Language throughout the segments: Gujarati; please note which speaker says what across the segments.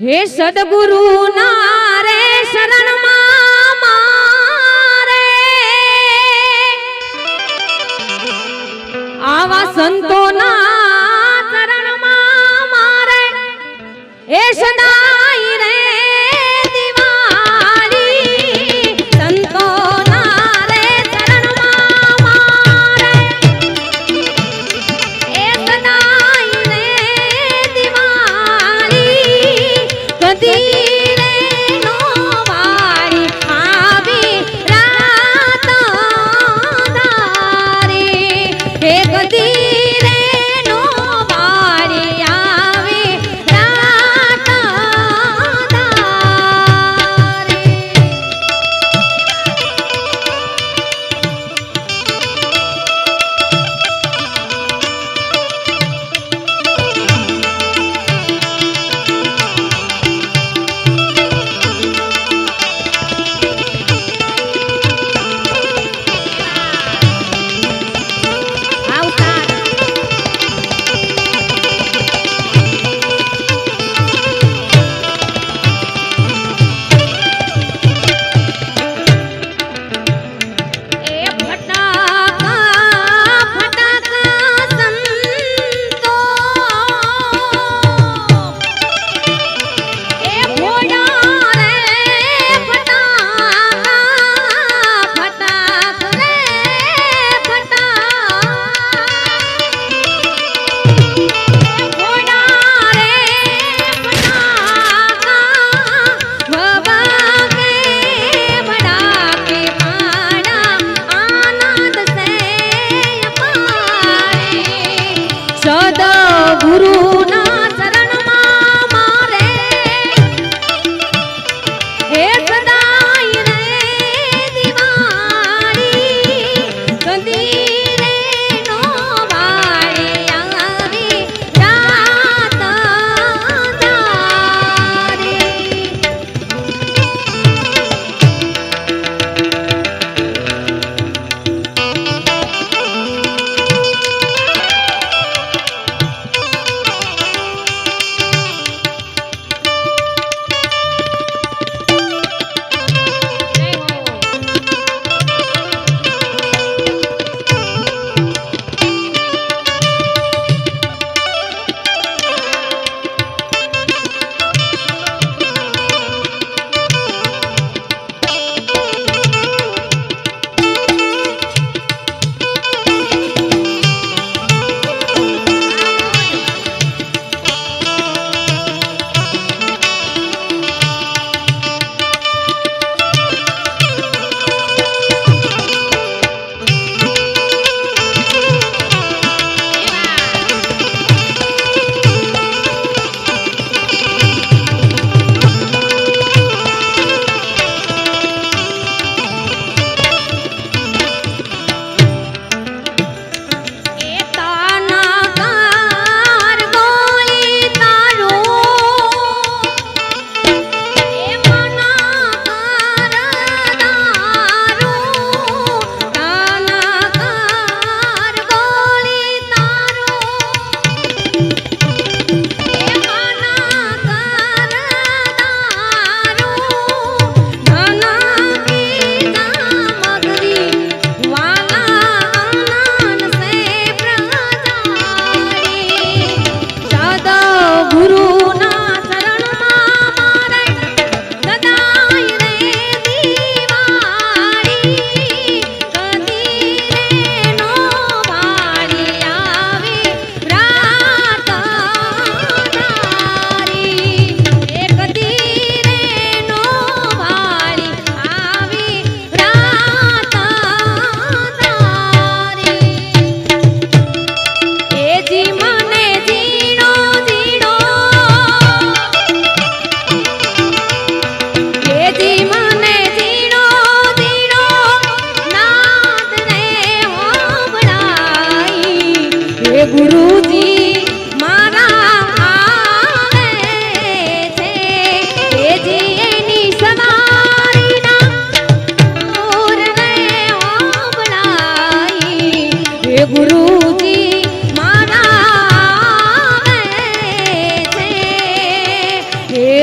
Speaker 1: હે સદગુરુ ના રે શરણમાં મારે. આવા સંતોના શરણ મારે. એ સદાય दी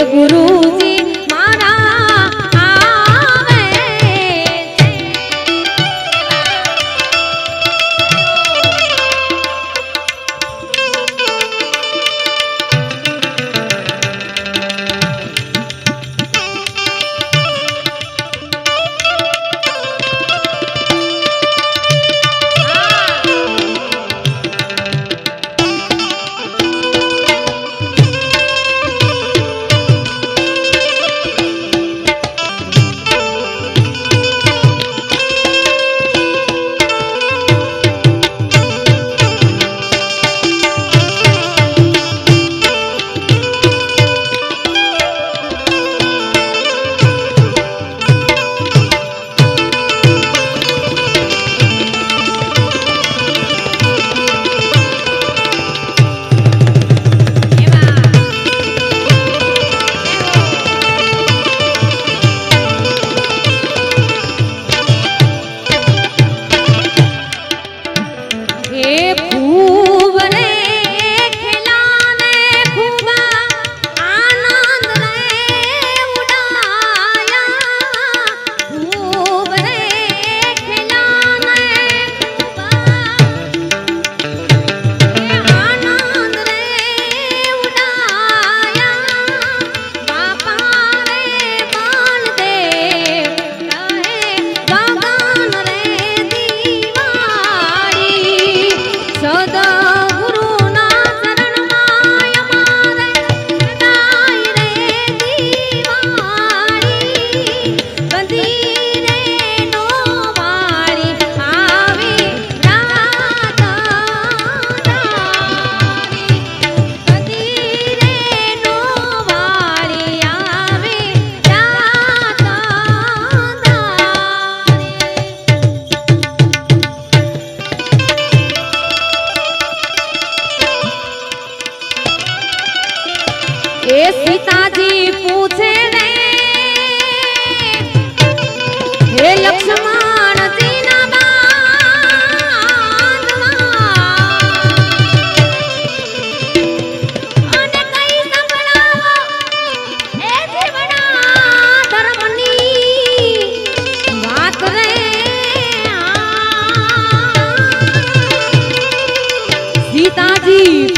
Speaker 1: ગુરુજી Happy